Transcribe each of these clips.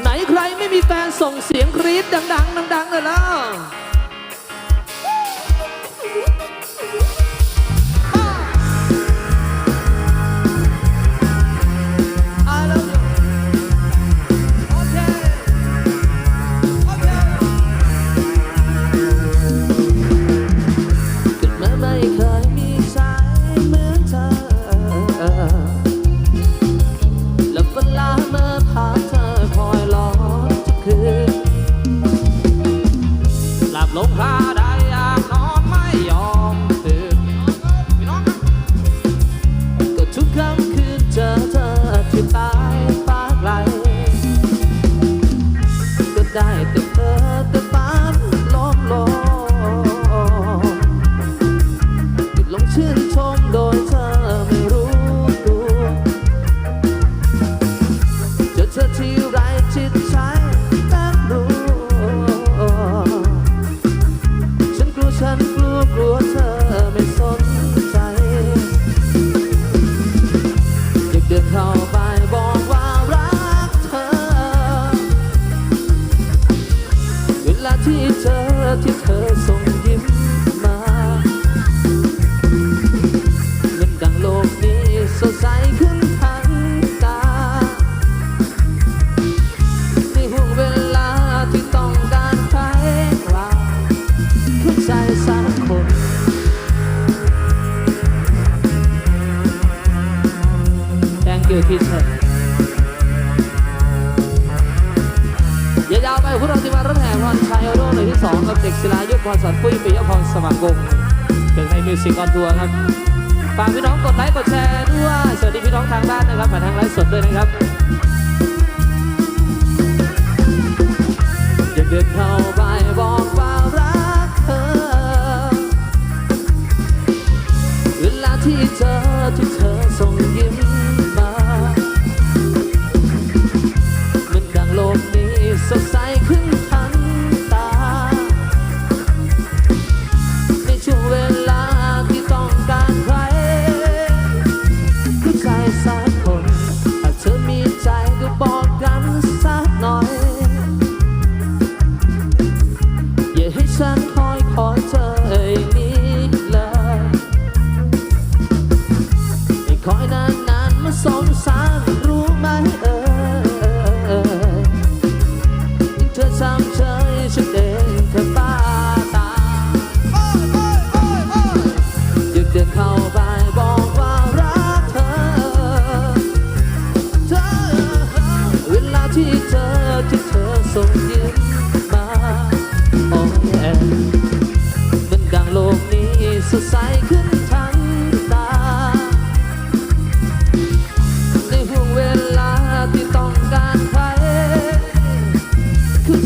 ไหนใครไม่มีแฟนส่งเสียงกรี๊ดดัง ๆ ดังๆเลยแล้ว ที่เธอส่งยิ้มมาเหมันดังโลกนี้สดใสขึ้นทันตาในห่วงเวลาที่ต้องการใครเราเข้าใจสักคน Thank you teacher ยาว พวกเราที่มารถแห่พรชัยโอโรหน่วยที่สองกับเด็กศิลายุทธพรสันปุ้ยปิยพรสมังกงเป็นในมิวสิกออนทัวร์ครับฝากพี่น้องกดไลค์กดแชร์ด้วยสวัสดีพี่น้องทางบ้านนะครับผ่านทางไลฟ์สดด้วยนะครับอย่าเดินเข้า ฉันคอยขอเธออย่างนี้เลยไม่คอยนานนานๆมาสง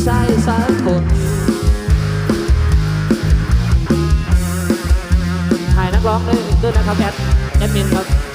ใจสักคนถ่ายนักร้องด้วยด้วยนะครับแอดแอดมินครับ